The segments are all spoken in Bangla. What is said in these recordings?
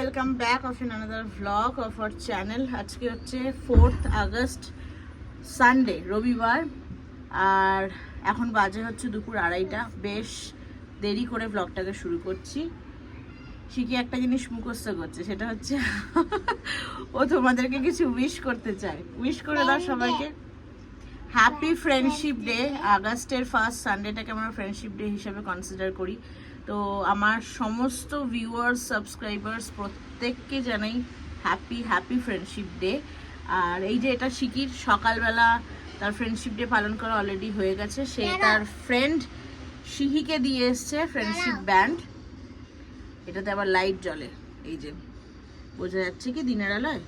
Welcome back of in another vlog of our channel আজকে হচ্ছে ফোর্থ আগস্ট সানডে রবিবার। আর এখন বাজে হচ্ছে দুপুর আড়াইটা। বেশ দেরি করে ব্লগটাকে শুরু করছি। শিখি একটা জিনিস মুখস্থ করছে? সেটা হচ্ছে ও তোমাদেরকে কিছু উইশ করতে চায়। উইশ করে দাও সবাইকে। হ্যাপি ফ্রেন্ডশিপ ডে আগস্টের ফার্স্ট সানডেটাকে আমরা ফ্রেন্ডশিপ ডে হিসেবে কনসিডার করি। তো আমার সমস্ত ভিউয়ার্স সাবস্ক্রাইবার্স প্রত্যেককে জানাই হ্যাপি হ্যাপি ফ্রেন্ডশিপ ডে আর এই যে এটা শিকির সকালবেলা তার ফ্রেন্ডশিপ ডে পালন করা অলরেডি হয়ে গেছে। সে তার ফ্রেন্ড শিহিকে দিয়ে এসছে ফ্রেন্ডশিপ ব্যান্ড এটাতে আবার লাইট জ্বলে। এই যে বোঝা যাচ্ছে কি দিনের আলোয়?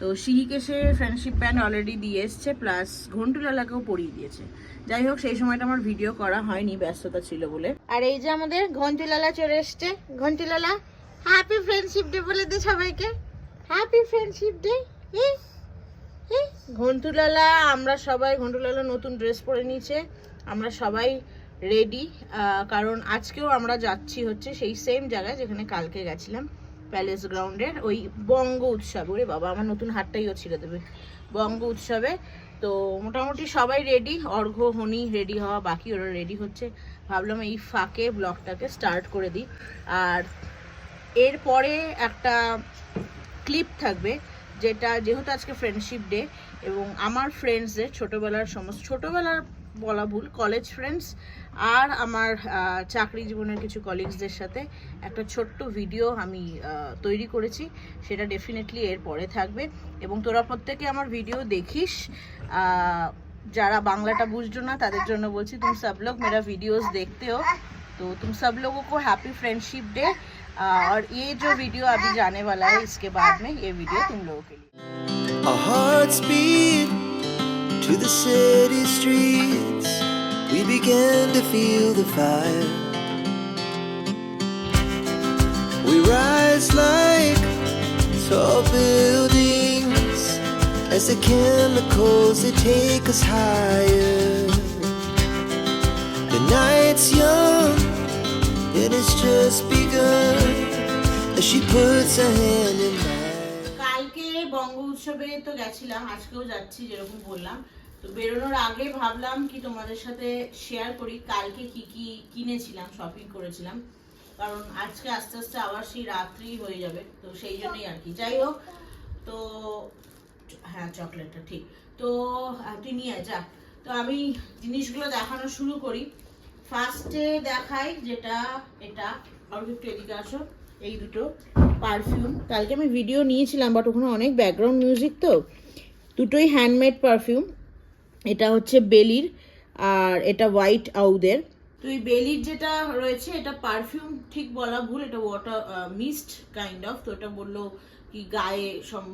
তো সিহিকে সে ফ্রেন্ডশিপ ব্যান্ড অলরেডি দিয়ে এসছে প্লাস ঘন্টুলালাকেও পরিয়ে দিয়েছে। যাই হোক সেই সময়টা আমার ভিডিও করা হয়নি ব্যস্ততা ছিল বলে। আর এই যে আমাদের ঘন্টুলালা চলে এসছে। ঘন্টুলালা হ্যাপি ফ্রেন্ডশিপ ডে বলে দে সবাইকে। হ্যাপি ফ্রেন্ডশিপ ডে ঘন্টুলালা আমরা সবাই ঘন্টুলালা নতুন ড্রেস পরে নিয়েছে। আমরা সবাই রেডি কারণ আজকেও আমরা যাচ্ছি হচ্ছে সেই সেম জায়গায় যেখানে কালকে গেছিলাম। প্যালেস গ্রাউন্ডের ওই বঙ্গ উৎসব। ওরে বাবা, আমার নতুন হাটটাইও ছিল দেবে বঙ্গ উৎসবে। তো মোটামুটি সবাই রেডি অর্ঘ্য হনি রেডি হওয়া বাকি, ওরা রেডি হচ্ছে। ভাবলাম এই ফাঁকে ব্লগটাকে স্টার্ট করে দিই। আর এরপরে একটা ক্লিপ থাকবে, যেটা যেহেতু আজকে ফ্রেন্ডশিপ ডে এবং আমার ফ্রেন্ডসদের ছোটোবেলার সমস্ত, ছোটোবেলার বলা ভুল কলেজ ফ্রেন্ডস আর আমার আহ, চাকরি জীবনের কিছু কলিগসদের সাথে একটা ছোট্ট ভিডিও আমি আহ, তৈরি করেছি সেটা ডেফিনেটলি এর পরে থাকবে এবং তোরা প্রত্যেকে আমার ভিডিও দেখিস আহ, যারা বাংলাটা বুঝছো না তাদের জন্য বলছি তুমি সব লোক মেরা ভিডিওস देखते हो तो तुम सब लोगों को हैप्पी फ्रेंडशिप डे और ये जो वीडियो अभी जाने वाला है इसके बाद में ये वीडियो तुम लोगों के लिए Our hearts beat to the city streets. We began to feel the fire. We rise like tall buildings as the chemicals they take us higher. The night's young and it's just begun as she puts her hand in mine. কালকে বঙ্গ উৎসবে তো গেছিলাম আজকেও যাচ্ছি যেরকম বললাম তো বেরোনোর আগে ভাবলাম কি তোমাদের সাথে শেয়ার করি। কালকে কি কি কিনেছিলাম শপিং করেছিলাম। কারণ আজকে আস্তে আস্তে আবার সেই রাত্রি হয়ে যাবে, তো সেই জন্যই আর কি। যাই হোক, তো হ্যাঁ চকলেটটা ঠিক। তো তুই নিয়ে যা। তো আমি জিনিসগুলো দেখানো শুরু করি। ফার্স্টে দেখাই যেটা, এটা। আর একটু এদিকে আসো। এই দুটো পারফিউম কালকে আমি ভিডিও নিয়েছিলাম বাট ওখানে অনেক ব্যাকগ্রাউন্ড মিউজিক তো। দুটোই হ্যান্ডমেড পারফিউম এটা হচ্ছে বেলির আর এটা হোয়াইট আউদের। তো এই বেলির যেটা রয়েছে, এটা পারফিউম, ঠিক বলা ভুল, এটা ওয়াটার মিস্ট কাইন্ড অফ তো এটা বলল কি গায়ে সম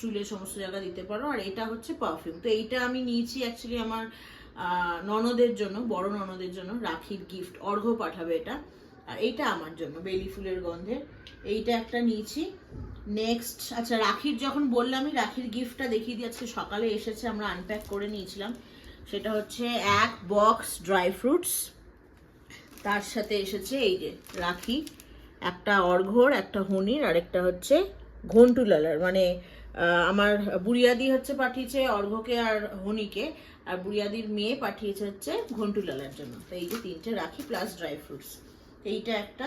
চুলে সমস্ত জায়গা দিতে পারো, আর এটা হচ্ছে পারফিউম। তো এইটা আমি নিয়েছি অ্যাকচুয়ালি আমার ননদের জন্য, বড় ননদের জন্য, রাখির গিফট অর্ঘ্য পাঠাবে এটা। আর এইটা আমার জন্য, বেলি ফুলের গন্ধের। এইটা একটা নিয়েছি। নেক্সট আচ্ছা রাখির যখন বললামই রাখির গিফটটা দেখিয়ে দিই। আজকে সকালে এসেছে, আমরা আনপ্যাক করে নিয়েছিলাম। সেটা হচ্ছে এক বক্স ড্রাই ফ্রুটস তার সাথে এসেছে এই যে রাখি, একটা অর্ঘ্যর, একটা হনির, আর একটা হচ্ছে ঘন্টুলালার মানে আমার বুড়িয়াদি হচ্ছে পাঠিয়েছে অর্ঘ্যকে আর হনিকে, আর বুড়িয়াদির মেয়ে পাঠিয়েছে হচ্ছে ঘন্টুলালার জন্য। তো এই যে তিনটে রাখি প্লাস ড্রাই ফ্রুটস এইটা একটা।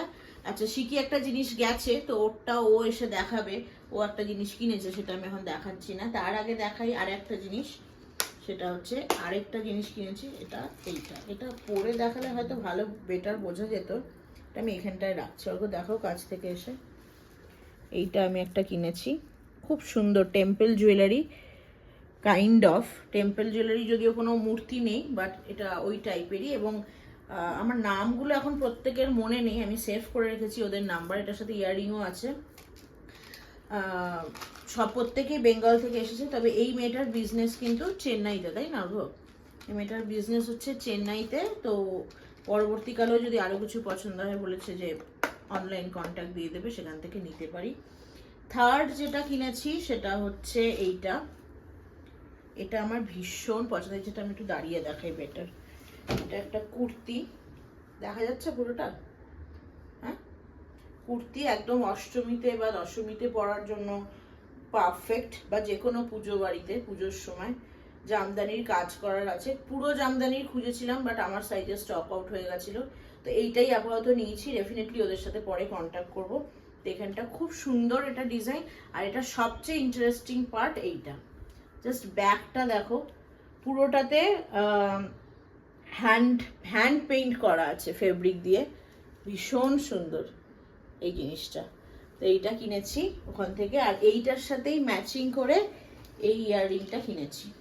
আচ্ছা শিকি একটা জিনিস গেছে, তো ওরটা ও এসে দেখাবে। ও একটা জিনিস কিনেছে, সেটা আমি এখন দেখাচ্ছি না। তার আগে দেখাই আর একটা জিনিস, সেটা হচ্ছে আরেকটা জিনিস কিনেছি, এটা এইটা। এটা পরে দেখালে হয়তো ভালো বেটার বোঝা যেত। এটা আমি এখানটায় রাখছি। অল্প দেখো কাছ থেকে এসে। এইটা আমি একটা কিনেছি। খুব সুন্দর temple jewellery kind of temple jewellery যদিও কোনো মূর্তি নেই বাট এটা ওই টাইপেরই এবং আমার নামগুলো এখন প্রত্যেকের মনে নেই, আমি সেভ করে রেখেছি, ওদের নাম্বার এটার সাথে ইয়ারিংও আছে। সব প্রত্যেকেই বেঙ্গল থেকে এসেছে, তবে এই মেয়েটার বিজনেস কিন্তু চেন্নাইতে, তাই না গো এই মেয়েটার বিজনেস হচ্ছে চেন্নাইতে, তো পরবর্তীকালেও যদি আরও কিছু পছন্দ হয়, বলেছে যে অনলাইন কন্ট্যাক্ট দিয়ে দেবে, সেখান থেকে নিতে পারি। থার্ড যেটা কিনেছি, সেটা হচ্ছে এইটা। এটা আমার ভীষণ পছন্দ এটা আমি একটু দাঁড়িয়ে দেখাই বেটার এটা একটা কুর্তি। দেখা যাচ্ছে পুরোটা? হ্যাঁ? কুর্তি একদম অষ্টমীতে বা দশমীতে পরার জন্য পারফেক্ট বা যে কোনো পুজো বাড়িতে, পুজোর সময়। জামদানির কাজ করার আছে। পুরো জামদানির খুঁজেছিলাম বাট আমার সাইজে স্টক আউট হয়ে গেছিল। তো এইটাই আপাতত নিয়েছি। ডেফিনেটলি ওদের সাথে পরে কন্ট্যাক্ট করব। তো এখানটা খুব সুন্দর এটা ডিজাইন আর এটা সবচেয়ে ইন্টারেস্টিং পার্ট এইটা। জাস্ট ব্যাকটা দেখো। পুরোটাতে হ্যান্ড হ্যান্ড পেইন্ট করা আছে ফেব্রিক দিয়ে। ভীষণ সুন্দর এই জিনিসটা। তো এইটা কিনেছি ওখান থেকে আর এইটার সাথেই ম্যাচিং করে এই ইয়াররিংটা কিনেছি।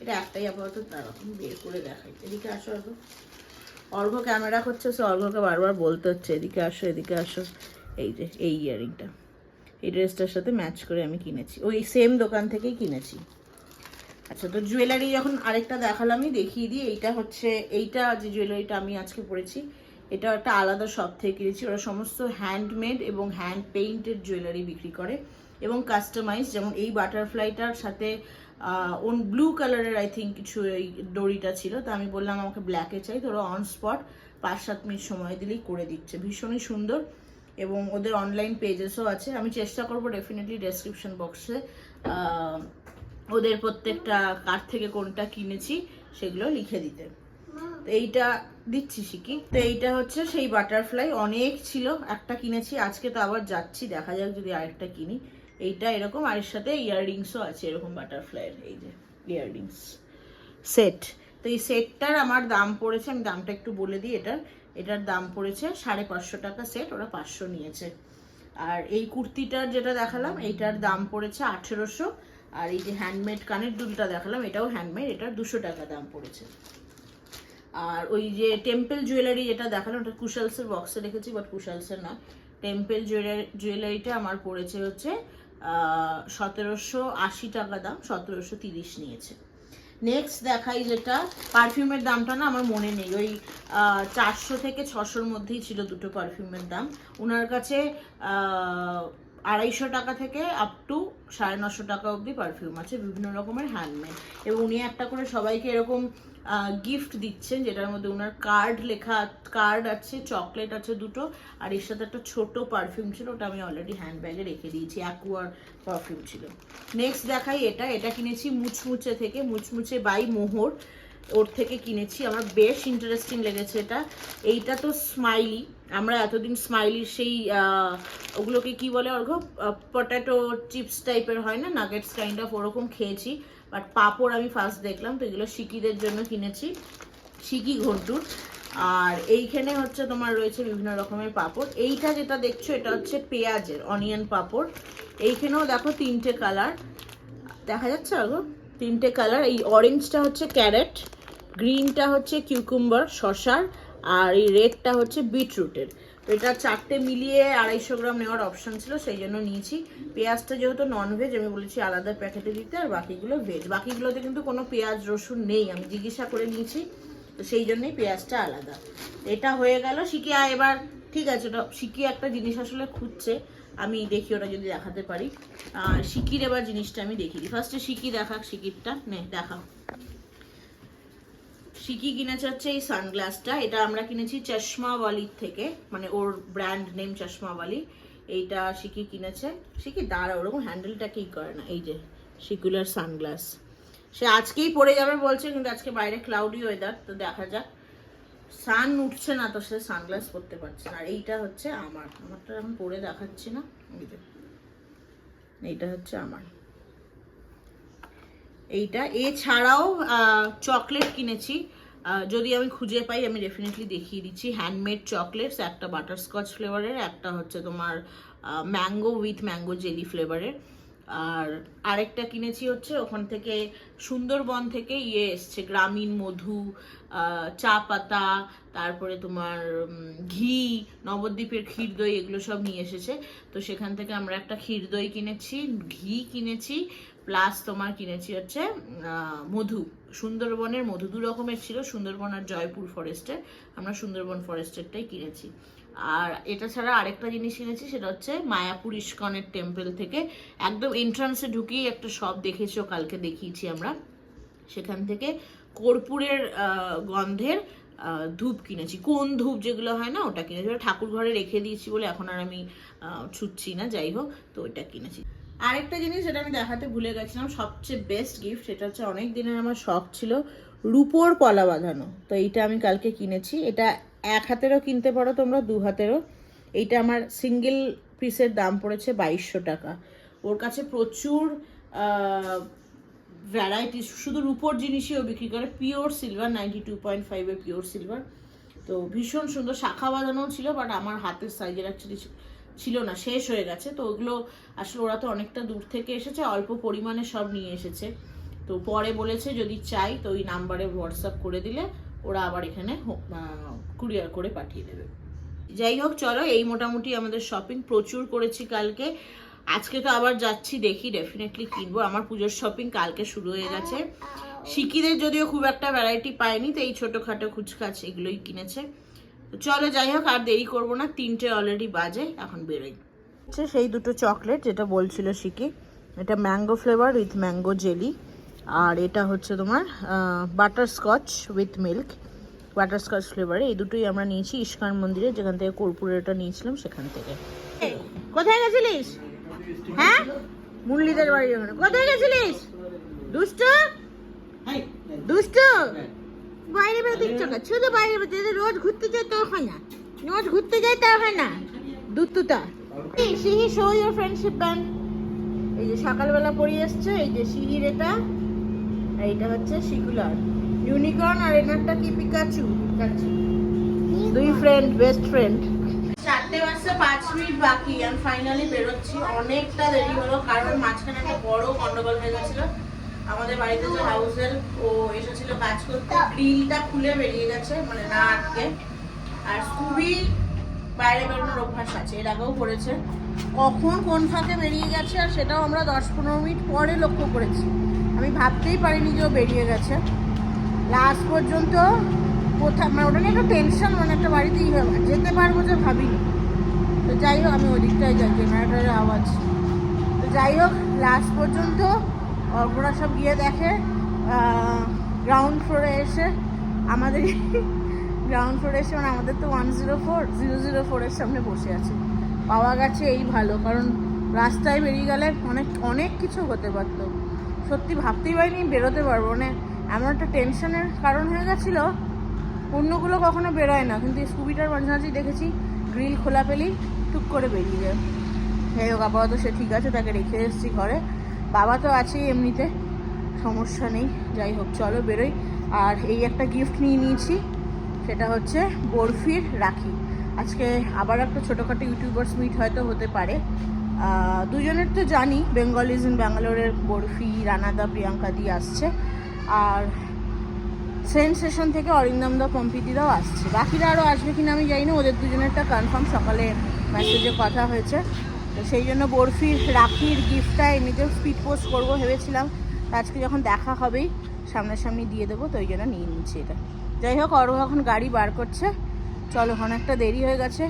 এটা একটাই আপাতত তার বের করে দেখাই। এদিকে আসো অর্ঘ অর্ঘ ক্যামেরা করছে, সে অর্ঘকে বারবার বলতে হচ্ছে, এদিকে আসো এদিকে আসো। এই যে, এই ইয়াররিংটা। এই ড্রেসটার সাথে ম্যাচ করে আমি কিনেছি। ওই সেম দোকান থেকেই কিনেছি। আচ্ছা তো জুয়েলারি যখন আরেকটা দেখালামই, দেখিয়ে দিই, এইটা হচ্ছে, এইটা যে জুয়েলারিটা আমি আজকে পরেছি এটা একটা আলাদা শপ থেকে কিনেছি। ওরা সমস্ত হ্যান্ডমেড এবং হ্যান্ড পেইন্টেড জুয়েলারি বিক্রি করে এবং কাস্টমাইজ যেমন এই বাটারফ্লাইটার সাথে ওন ব্লু কালারের আই থিঙ্ক কিছু এই দড়িটা ছিল। তো আমি বললাম, আমাকে ব্ল্যাকে চাই। তো ওরা অন স্পট পাঁচ সাত মিনিট সময় দিলেই করে দিচ্ছে। ভীষণই সুন্দর এবং ওদের অনলাইন পেজেসও আছে। আমি চেষ্টা করব ডেফিনেটলি ডেসক্রিপশন বক্সে ওদের প্রত্যেকটা কার থেকে কোনটা কিনেছি সেগুলো লিখে দিতে। এইটা দিচ্ছি শিখি। তো এইটা হচ্ছে সেই বাটারফ্লাই অনেক ছিল, একটা কিনেছি, আজকে তো আবার যাচ্ছি, দেখা যাক যদি আরেকটা কিনি। এইটা এরকম, আর এর সাথে ইয়াররিংসও আছে এরকম বাটারফ্লাইয়ের এই যে ইয়াররিংস সেট তো এই সেটটার আমার দাম পড়েছে, আমি দামটা একটু বলে দিই এটার। এটার দাম পড়েছে সাড়ে পাঁচশো টাকা সেট ওরা পাঁচশো নিয়েছে। আর এই কুর্তিটার যেটা দেখালাম, এইটার দাম পড়েছে আঠেরোশো আর এই যে হ্যান্ডমেড কানের দুলটা দেখালাম, এটাও হ্যান্ডমেড এটার দুশো টাকা দাম পড়েছে। আর ওই যে টেম্পল জুয়েলারি যেটা দেখালাম, ওটা কুশালসের বক্সে রেখেছি বাট কুশালসের না। টেম্পল জুয়েলারি জুয়েলারিটা আমার পড়েছে হচ্ছে সতেরোশো আশি টাকা দাম, সতেরোশো তিরিশ নিয়েছে। নেক্সট দেখাই যেটা পারফিউমের দামটা না আমার মনে নেই। ওই চারশো থেকে ছশোর মধ্যেই ছিল দুটো পারফিউমের দাম। ওনার কাছে আড়াইশো টাকা থেকে আপ টু সাড়ে নশো টাকা অবধি পারফিউম আছে, বিভিন্ন রকমের হ্যান্ডমেড এবং উনি একটা করে সবাইকে এরকম গিফট দিচ্ছেন, যেটার মধ্যে ওনার কার্ড লেখা কার্ড আছে চকলেট আছে দুটো, আর এর সাথে একটা ছোট পারফিউম ছিল, ওটা আমি অলরেডি হ্যান্ড ব্যাগে রেখে দিয়েছি অ্যাকুয়ার পারফিউম ছিল। নেক্সট দেখাই এটা এটা কিনেছি মুচমুচে থেকে মুচমুচে বাই মোহর। ওর থেকে কিনেছি, আমার বেশ ইন্টারেস্টিং লেগেছে এটা। এইটা তো স্মাইলি আমরা এতদিন স্মাইলির সেই ওগুলোকে কি বলে অর্ঘ পটেটো চিপস টাইপের হয় না? নাগেটস কাইন্ড অফ ওরকম খেয়েছি। বাট পাপড় আমি ফার্স্ট দেখলাম, তো এগুলো শিকিদের জন্য কিনেছি। শিকি ঘন্টুর। আর এইখানে হচ্ছে তোমার রয়েছে বিভিন্ন রকমের পাপড়। এইটা যেটা দেখছ, এটা হচ্ছে পেঁয়াজের অনিয়ন পাপড়। এইখানেও দেখো তিনটে কালার দেখা যাচ্ছে আগো তিনটে কালার এই অরেঞ্জটা হচ্ছে ক্যারেট গ্রিনটা হচ্ছে কিউকুম্বার শশার আর এই রেডটা হচ্ছে বিটরুটের। তো এটা চারটে মিলিয়ে আড়াইশো গ্রাম নেওয়ার অপশন ছিল, সেই জন্য নিয়েছি। পেঁয়াজটা যেহেতু ননভেজ আমি বলেছি আলাদা প্যাকেটে দিতে, আর বাকিগুলো ভেজ বাকিগুলোতে কিন্তু কোনো পেঁয়াজ, রসুন নেই, আমি জিজ্ঞাসা করে নিয়েছি, তো সেই জন্যই পেঁয়াজটা আলাদা। এটা হয়ে গেল শিখি আয় এবার, ঠিক আছে ওটা শিখি একটা জিনিস আসলে খুঁজছে, আমি দেখি ওটা যদি দেখাতে পারি। আর শিকির এবার জিনিসটা আমি দেখি ফার্স্টে শিকি দেখাক, শিকিরটা, নে দেখা শিকি কিনেছে হচ্ছে এই সানগ্লাসটা? এটা আমরা কিনেছি চশমাওয়ালির থেকে মানে ওর ব্র্যান্ড নেম চশমাওয়ালি এইটা শিকি কিনেছে? শিকি দাঁড়া ওরকম হ্যান্ডেলটা কি করে না? এই যে শিকুলার সানগ্লাস। সে আজকেই পড়ে যাবে বলছে, কিন্তু আজকে বাইরে ক্লাউডি ওয়েদার তো দেখা যাক। সান উঠছে না, তো সে সানগ্লাস পরতে পারছে না। আর এইটা হচ্ছে আমার। আমারটা এখন পরে দেখাচ্ছি না। এইটা হচ্ছে আমার। এইটা। এছাড়াও চকলেট কিনেছি। যদি আমি খুঁজে পাই, আমি ডেফিনেটলি দেখিয়ে দিচ্ছি। হ্যান্ডমেড চকলেটস একটা বাটারস্কচ ফ্লেভারের একটা হচ্ছে তোমার ম্যাঙ্গো উইথ ম্যাঙ্গো জেলি ফ্লেভারের আর আরেকটা কিনেছি হচ্ছে, ওখান থেকে সুন্দরবন থেকে ইয়ে এসছে, গ্রামীণ মধু চা পাতা, তারপরে তোমার ঘি, নবদ্বীপের ক্ষীর দই, এগুলো সব নিয়ে এসেছে। তো সেখান থেকে আমরা একটা ক্ষীর দই কিনেছি, ঘি কিনেছি প্লাস তোমার কিনেছি হচ্ছে মধু। সুন্দরবনের মধু, দু রকমের ছিল, সুন্দরবন আর জয়পুর ফরেস্টের আমরা সুন্দরবন ফরেস্টেরটাই কিনেছি। আর এটা ছাড়া আরেকটা জিনিস কিনেছি সেটা হচ্ছে মায়াপুর ইস্কনের টেম্পল থেকে। একদম এন্ট্রান্সে ঢুকিয়ে একটা শপ দেখেছ, কালকে দেখিয়েছি আমরা। সেখান থেকে কর্পূরের গন্ধের ধূপ কিনেছি। কোন ধূপ যেগুলো হয় না, ওটা কিনেছি। ওটা ঠাকুর ঘরে রেখে দিয়েছি বলে এখন আর আমি ছুটছি না, যাই হোক, তো ওইটা কিনেছি। আরেকটা জিনিস যেটা আমি দেখাতে ভুলে গেছিলাম, সবচেয়ে বেস্ট গিফট সেটা হচ্ছে অনেক দিনের আমার শখ ছিল রুপোর পলা বাঁধানো। তো এইটা আমি কালকে কিনেছি। এটা এক হাতেরও কিনতে পারো তোমরা, দু হাতেরও। এইটা আমার সিঙ্গেল পিসের দাম পড়েছে বাইশশো টাকা। ওর কাছে প্রচুর ভ্যারাইটি শুধু রুপোর জিনিসই ও বিক্রি করে। Pure silver ninety two point ফাইভের পিওর সিলভার তো ভীষণ সুন্দর, শাখা বাঁধানোও ছিল বাট আমার হাতের সাইজের অ্যাকচুয়ালি ছিল না, শেষ হয়ে গেছে। তো ওগুলো আসলে ওরা তো অনেকটা দূর থেকে এসেছে, অল্প পরিমাণে সব নিয়ে এসেছে। তো পরে বলেছে যদি চাই, তো ওই নাম্বারে হোয়াটসঅ্যাপ করে দিলে ওরা আবার এখানে কুরিয়ার করে পাঠিয়ে দেবে। যাই হোক, চলো, এই মোটামুটি আমাদের শপিং প্রচুর করেছি কালকে। আজকে তো আবার যাচ্ছি, দেখি ডেফিনেটলি কিনবো। আমার পুজোর শপিং কালকে শুরু হয়ে গেছে। শিকিদের যদিও খুব একটা ভ্যারাইটি পাইনি তো এই ছোটোখাটো খুচখাচ এগুলোই কিনেছে। চলো যাই হোক আর দেরি করব না তিনটে অলরেডি বাজে এখন বেরোই। হচ্ছে সেই দুটো চকলেট যেটা বলছিল শিকি। এটা mango flavour with mango jelly আর এটা হচ্ছে তোমার butterscotch with milk butterscotch ফ্লেভারে এই দুটোই আমরা নিয়েছি ইস্কান মন্দিরে যেখান থেকে কর্পূরেটা নিয়েছিলাম সেখান থেকে। কোথায় গেছিলিস? হ্যাঁ? মুরলিদের বাড়ির ওখানে। কোথায় গেছিলিস? দুষ্ট? দুষ্ট? বাইরে বেরোতে ইচ্ছা করে শুধু বাইরে বেরোতে রোজ ঘুরতে যায় তো হয় না। রোজ ঘুরতে যায় তা হয় না। দুত্তুতা। Sihi show your friendship band এই যে সকালবেলা পড়িয়ে এসছে এই যে সিহির এটা। আর এইটা হচ্ছে সিকুলার ইউনিকর্ন আর এনারটা কি? পিকাচু পিকাচু দুই ফ্রেন্ড বেস্ট ফ্রেন্ড চারটে বাজতে পাঁচ মিনিট বাকি। আমি ফাইনালি বেরোচ্ছি। অনেকটা দেরি হলো কারণ মাঝখানে একটা বড় গন্ডগোল হয়ে গেছিল। আমাদের বাড়িতে যে হাউস ও এসেছিল কাজ করতে। গ্রিলটা খুলে বেরিয়ে গেছে মানে না আটকে। আর খুবই বাইরে বেরোনোর অভ্যাস আছে, এর আগেও করেছে। কখন কোন ফাঁকে বেরিয়ে গেছে আর সেটাও আমরা দশ পনেরো মিনিট পরে লক্ষ্য করেছি। আমি ভাবতেই পারিনি যে ও বেরিয়ে গেছে। লাস্ট পর্যন্ত কোথায় মানে ওটা নিয়ে একটা টেনশন মানে একটা বাড়িতেই যেতে পারব যে ভাবিনি। তো যাই হোক, আমি ওদিকটাই যাই, জেনারেটারের আওয়াজ। তো যাই হোক লাস্ট পর্যন্ত ওরা সব গিয়ে দেখে গ্রাউন্ড ফ্লোরে এসে আমাদের গ্রাউন্ড ফ্লোরে এসে মানে আমাদের তো one zero four zero zero ফোরের সামনে বসে আছে। পাওয়া গেছে এই ভালো, কারণ রাস্তায় বেরিয়ে গেলে অনেক অনেক কিছু হতে পারতো। সত্যি ভাবতেই পারিনি বেরোতে পারব। মানে এমন একটা টেনশনের কারণ হয়ে গেছিল, অন্যগুলো কখনো বেরোয় না। কিন্তু স্কুবিটার মাঝে মাঝেই দেখেছি গ্রিল খোলা পেলেই টুক করে বেরিয়ে যায়। যাই হোক, আপাতত সে ঠিক আছে, তাকে রেখে এসেছি ঘরে। বাবা তো আছেই এমনিতে, সমস্যা নেই, যাই হোক, চলো বেরোই। আর এই একটা গিফট নিয়ে নিয়েছি, সেটা হচ্ছে বরফির রাখি। আজকে আবার একটা ছোটোখাটো ইউটিউবার্স মিট হয়তো হতে পারে। দুজনের তো জানি বেঙ্গলিজ ইন ব্যাঙ্গালোরের বরফি, রানাদা, প্রিয়াঙ্কা দিয়ে আসছে। আর সেন্সেশন থেকে অরিন্দম দা পম্পিতিরাও আসছে। বাকিরা আরও আসবে কিনা আমি জানি না, ওদের দুজনেরটা কনফার্ম সকালে মেসেজে কথা হয়েছে। তো সেই জন্য বরফির রাখির গিফটটা এমনিতেও স্পিড পোস্ট করব ভেবেছিলাম। আজকে যখন দেখা হবেই, সামনাসামনি দিয়ে দেবো, তো ওই জন্য নিয়ে নিচ্ছি এটা। যাই হোক অরো এখন গাড়ি বার করছে। চলো, অনেকটা দেরি হয়ে গেছে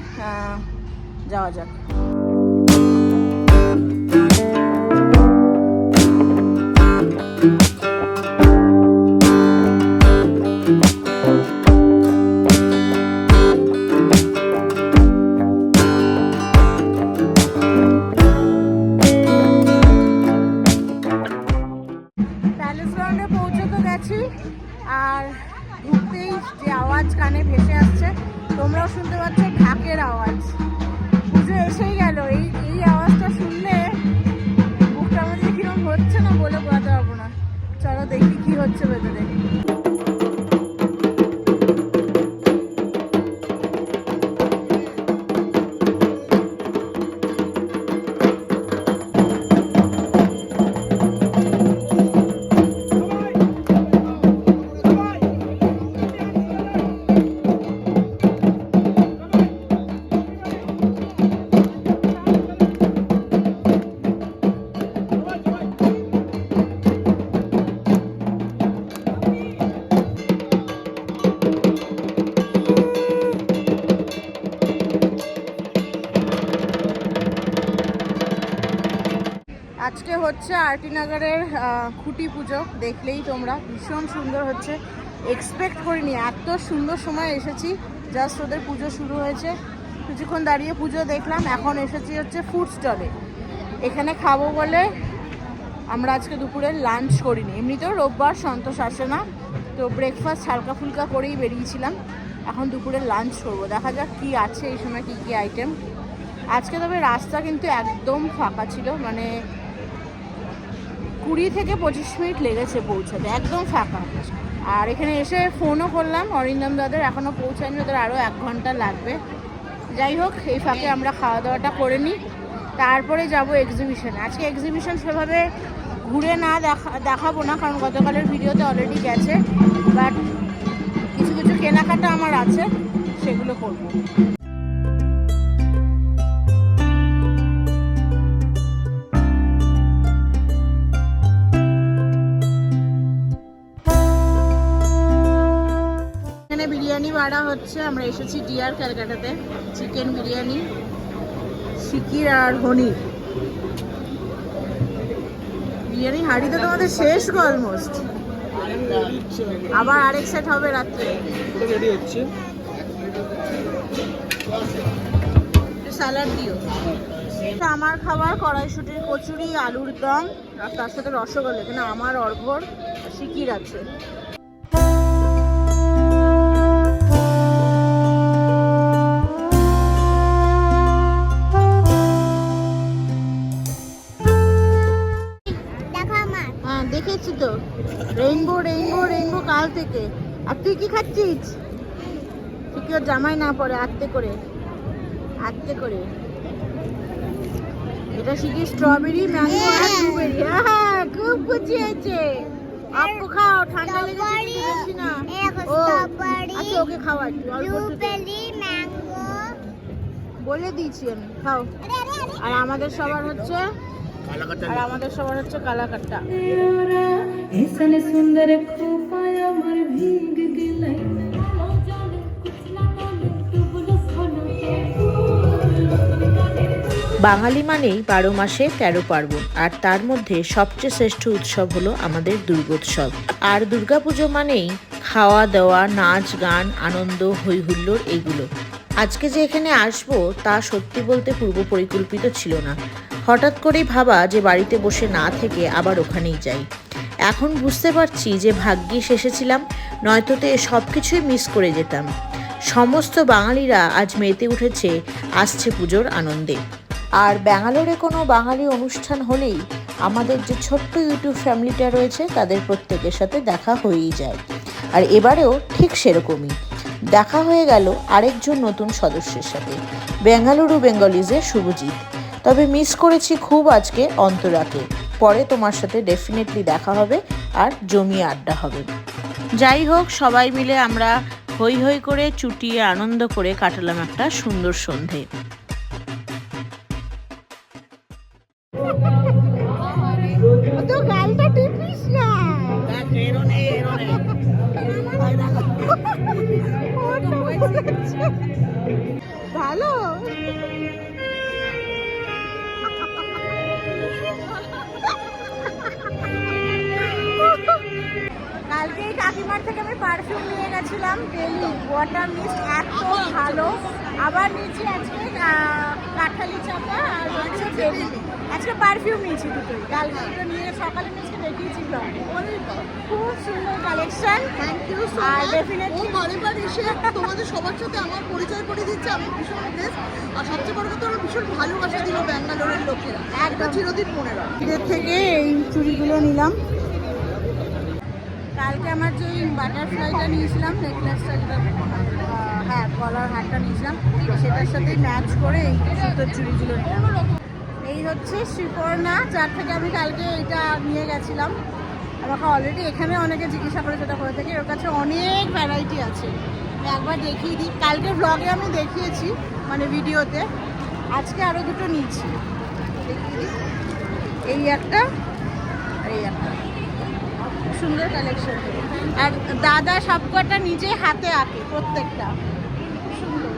যাওয়া যাক। হচ্ছে আরটি নগরের আহ, খুঁটি পুজো। দেখলেই তোমরা ভীষণ সুন্দর হচ্ছে। এক্সপেক্ট করিনি এত সুন্দর সময় এসেছি। জাস্ট ওদের পুজো শুরু হয়েছে। কিছুক্ষণ দাঁড়িয়ে পুজো দেখলাম এখন এসেছি হচ্ছে ফুড স্টলে এখানে খাব বলে আমরা আজকে দুপুরে লাঞ্চ করিনি। এমনিতেও রোববার সন্তোষ আসে না। তো ব্রেকফাস্ট হালকা ফুলকা করেই বেরিয়েছিলাম। এখন দুপুরে লাঞ্চ করব। দেখা যাক কি আছে এই সময় কী কী আইটেম আজকে তবে রাস্তা কিন্তু একদম ফাঁকা ছিল। মানে কুড়ি থেকে পঁচিশ মিনিট লেগেছে পৌঁছাতে, একদম ফাঁকা। আর এখানে এসে ফোনও করলাম, অরিন্দম দাদের এখনও পৌঁছায়নি, ওদের আরও এক ঘণ্টা লাগবে। যাই হোক, এই ফাঁকে আমরা খাওয়া দাওয়াটা করে নিই, তারপরে যাব এক্সিবিশনে আজকে এক্সিবিশন সেভাবে ঘুরে না দেখা, দেখাবো না, কারণ গতকালের ভিডিওতে অলরেডি গেছে বাট কিছু কিছু কেনাকাটা আমার আছে, সেগুলো করব। বাড়া হচ্ছে আমরা এসেছি ডিয়ার ক্যালকাটাতে চিকেন বিরিয়ানি সিকির আর হনি বিরিয়ানি হাঁড়ি তো তোমাদের শেষ গো অলমোস্ট আবার আরেক সেট হবে রাত্রে। রেডি হচ্ছে। স্যালাড দিও। এটা আমার খাবার কড়াইশুটির কচুরি আলুর দম আর তার সাথে রসগোল্লা এখানে আমার অর্ঘর সিকির আছে। দেখছিস কেউ জামাই না পরে আত্মে করে। আত্মে করে। এটা শিখি স্ট্রবেরি ম্যাঙ্গো আর ব্লুবেরি হ্যাঁ, খুব গুছিয়েছে। আপু খাও ঠান্ডা লেগেছে কিন্তু না। ও আচ্ছা ওকে খাওয়া ব্লুবেরি ম্যাঙ্গো বলে দিয়েছি আমি খাও। আর আমাদের সবার হচ্ছে আর আমাদের সবার হচ্ছে কালাকাট্টা এখানে সুন্দর খুব আমার ভিড়। বাঙালি মানেই বারো মাসে তেরো পার্বণ, আর তার মধ্যে সবচেয়ে শ্রেষ্ঠ উৎসব হলো আমাদের দুর্গোৎসব। আর দুর্গাপুজো মানেই খাওয়া দাওয়া, নাচ, গান, আনন্দ হই হুল্লোড় এইগুলো আজকে যে এখানে আসব তা সত্যি বলতে পূর্ব পরিকল্পিত ছিল না। হঠাৎ করেই ভাবা যে বাড়িতে বসে না থেকে আবার ওখানেই যাই। এখন বুঝতে পারছি যে ভাগ্যিস এসেছিলাম নয়তোতে সব কিছুই মিস করে যেতাম। সমস্ত বাঙালিরা আজ মেতে উঠেছে, আসছে পুজোর আনন্দে। আর ব্যাঙ্গালোরে কোনো বাঙালি অনুষ্ঠান হলেই আমাদের যে ছোট্ট ইউটিউব ফ্যামিলিটা রয়েছে, তাদের প্রত্যেকের সাথে দেখা হয়েই যায়। আর এবারেও ঠিক সেরকমই। দেখা হয়ে গেল আরেকজন নতুন সদস্যের সাথে। বেঙ্গালুরু বেঙ্গলিজের শুভজিৎ। তবে মিস করেছি খুব আজকে অন্তরাকে। পরে তোমার সাথে ডেফিনেটলি দেখা হবে আর জমি আড্ডা হবে। যাই হোক, সবাই মিলে আমরা হই হই করে চুটিয়ে আনন্দ করে কাটালাম একটা সুন্দর সন্ধে। কালেকশন থ্যাংক ইউ আর ও ডেফিনেটলি বারে বারে এসে তোমাদের সবার সাথে আমার পরিচয় করে দিচ্ছে আমি ভীষণ বেশ আর সবচেয়ে বড় কথা ওরা ভীষণ ভালোবাসা দিল ব্যাঙ্গালোরের লোকেরা। একদম। একটা চিরদিন মনে রাখবে। থেকে এই চুড়িগুলো নিলাম। কালকে আমার যে বাটারফ্লাইটা নিয়েছিলাম নেকলেসটা যেটা হ্যাঁ গলার হারটা নিয়েছিলাম সেটার সাথে ম্যাচ করে এই সুতোর চুড়িগুলো নিলাম। এই হচ্ছে শ্রীপর্ণা যার থেকে আমি কালকে এটা নিয়ে গেছিলাম। আমাকে অলরেডি এখানে অনেকে জিজ্ঞাসা করে সেটা করে থাকি, ওর কাছে অনেক ভ্যারাইটি আছে। একবার দেখিয়ে দিই। কালকে ব্লগে আমি দেখিয়েছি মানে ভিডিওতে আজকে আরও দুটো দিই। এই একটা আর এই একটা। সুন্দর কালেকশন আর দাদা সবকটা নিজে হাতে আঁকে প্রত্যেকটা। সুন্দর।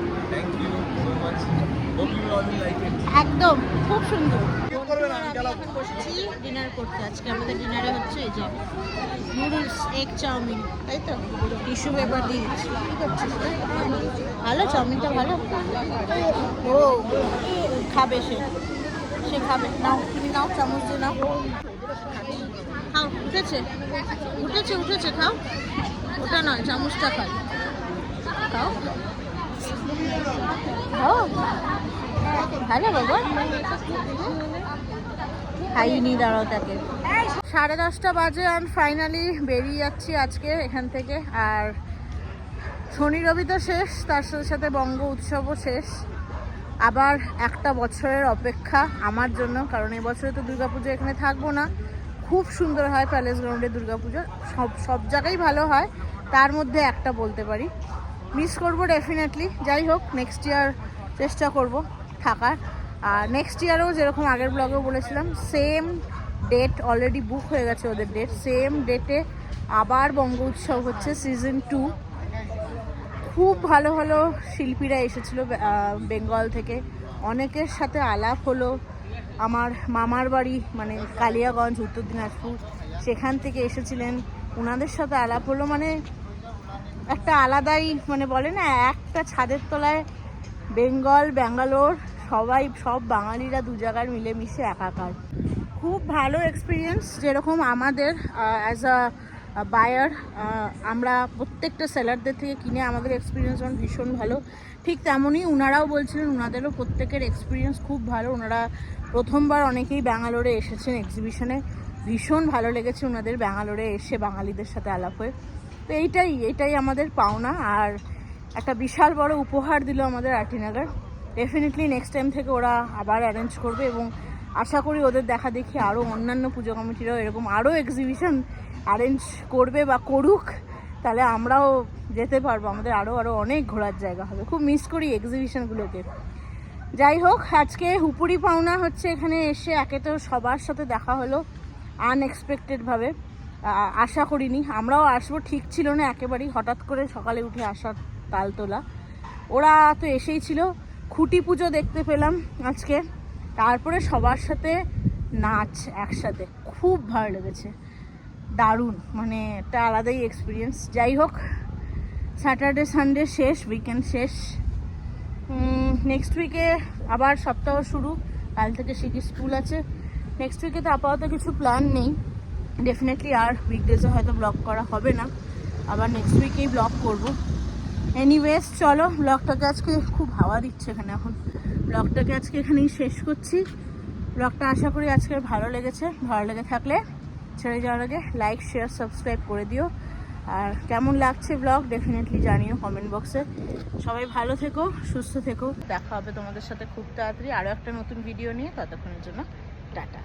একদম খুব সুন্দর। বসেছি ডিনার করতে। আজকে আমাদের ডিনারে হচ্ছে এই যে নুডলস এগ চাউমিন তাই তো? টিস্যু পেপার দিয়ে দিচ্ছি? ভালো চাউমিনটা ভালো? ও। খাবে সে। সে খাবে। নাও তুমি নাও চামচ দিয়ে নাও। খাও উঠেছে। উঠেছে উঠেছে খাও। ওটা নয় চামচটা খাও। খাও। খাও। ভালো বাবা। দাঁড়াও তাকে। সাড়ে দশটা বাজে আমি ফাইনালি বেরিয়ে যাচ্ছি আজকে এখান থেকে। আর শনি রবি তো শেষ, তার সাথে সাথে বঙ্গ উৎসবও শেষ। আবার একটা বছরের অপেক্ষা আমার জন্য, কারণ এই বছরে তো দুর্গাপুজো এখানে থাকব না। খুব সুন্দর হয় প্যালেস গ্রাউন্ডে দুর্গাপুজো, সব সব জায়গায় ভালো হয়। তার মধ্যে একটা বলতে পারি। মিস করব ডেফিনেটলি যাই হোক নেক্সট ইয়ার চেষ্টা করব। থাকার। আর নেক্সট ইয়ারেও যেরকম আগের ব্লগেও বলেছিলাম সেম ডেট অলরেডি বুক হয়ে গেছে ওদের ডেট সেম ডেটে আবার বঙ্গ উৎসব হচ্ছে সিজন টু খুব ভালো ভালো শিল্পীরা এসেছিল বেঙ্গল থেকে। অনেকের সাথে আলাপ হলো। আমার মামার বাড়ি মানে কালিয়াগঞ্জ, উত্তর দিনাজপুর, সেখান থেকে এসেছিলেন। ওনাদের সাথে আলাপ হলো মানে একটা আলাদাই মানে বলে না, একটা ছাদের তলায় বেঙ্গল, ব্যাঙ্গালোর সবাই, সব বাঙালিরা দু জায়গার মিলেমিশে একাকার। খুব ভালো এক্সপিরিয়েন্স যেরকম আমাদের অ্যাজ আ বায়ার আমরা প্রত্যেকটা সেলারদের থেকে কিনে আমাদের এক্সপিরিয়েন্স যেমন ভীষণ ভালো। ঠিক তেমনই ওনারাও বলছিলেন ওনাদেরও প্রত্যেকের এক্সপিরিয়েন্স খুব ভালো। ওনারা প্রথমবার অনেকেই ব্যাঙ্গালোরে এসেছেন এক্সিবিশনে ভীষণ ভালো লেগেছে ওনাদের ব্যাঙ্গালোরে এসে বাঙালিদের সাথে আলাপ হয়ে। তো এইটাই এটাই আমাদের পাওনা। আর একটা বিশাল বড় উপহার দিল আমাদের আর্টিনাগার ডেফিনেটলি নেক্সট টাইম থেকে ওরা আবার অ্যারেঞ্জ করবে এবং আশা করি ওদের দেখা দেখি আরও অন্যান্য পুজো কমিটিরাও এরকম আরও এক্সিবিশন অ্যারেঞ্জ করবে বা করুক, তাহলে আমরাও যেতে পারব। আমাদের আরও আরও অনেক ঘোরার জায়গা হবে। খুব মিস করি এক্সিবিশনগুলোকে যাই হোক, আজকে হুপুরি পাওনা হচ্ছে এখানে এসে একে তো সবার সাথে দেখা হলো আনএক্সপেক্টেডভাবে আশা করিনি। আমরাও আসব, ঠিক ছিল না একেবারেই। হঠাৎ করে সকালে উঠে আসার তাল তোলা ওরা তো এসেই ছিল। খুঁটি পুজো দেখতে পেলাম আজকে। তারপরে সবার সাথে নাচ একসাথে। খুব ভালো লেগেছে। দারুণ মানে একটা আলাদাই এক্সপিরিয়েন্স যাই হোক স্যাটারডে সানডে শেষ উইকেন্ড শেষ। নেক্সট উইকে আবার সপ্তাহ শুরু। কাল থেকে শিখি স্কুল আছে। নেক্সট উইকে তো আপাতত কিছু প্ল্যান নেই। ডেফিনেটলি আর উইকডেজে হয়তো ব্লগ করা হবে না। আবার নেক্সট উইকেই ব্লগ করব। এনিওয়েজ চলো ব্লগটাকে আজকে খুব হাওয়া দিচ্ছে এখানে এখন। ব্লগটাকে আজকে এখানেই শেষ করছি। ব্লগটা আশা করি আজকে ভালো লেগেছে। ভালো লেগে থাকলে ছেড়ে যাওয়ার আগে লাইক শেয়ার সাবস্ক্রাইব করে দিও। আর কেমন লাগছে ব্লগ ডেফিনেটলি জানিও কমেন্ট বক্সে সবাই ভালো থেকো, সুস্থ থেকো। দেখা হবে তোমাদের সাথে খুব তাড়াতাড়ি আরও একটা নতুন ভিডিও নিয়ে। ততক্ষণের জন্য টাটা।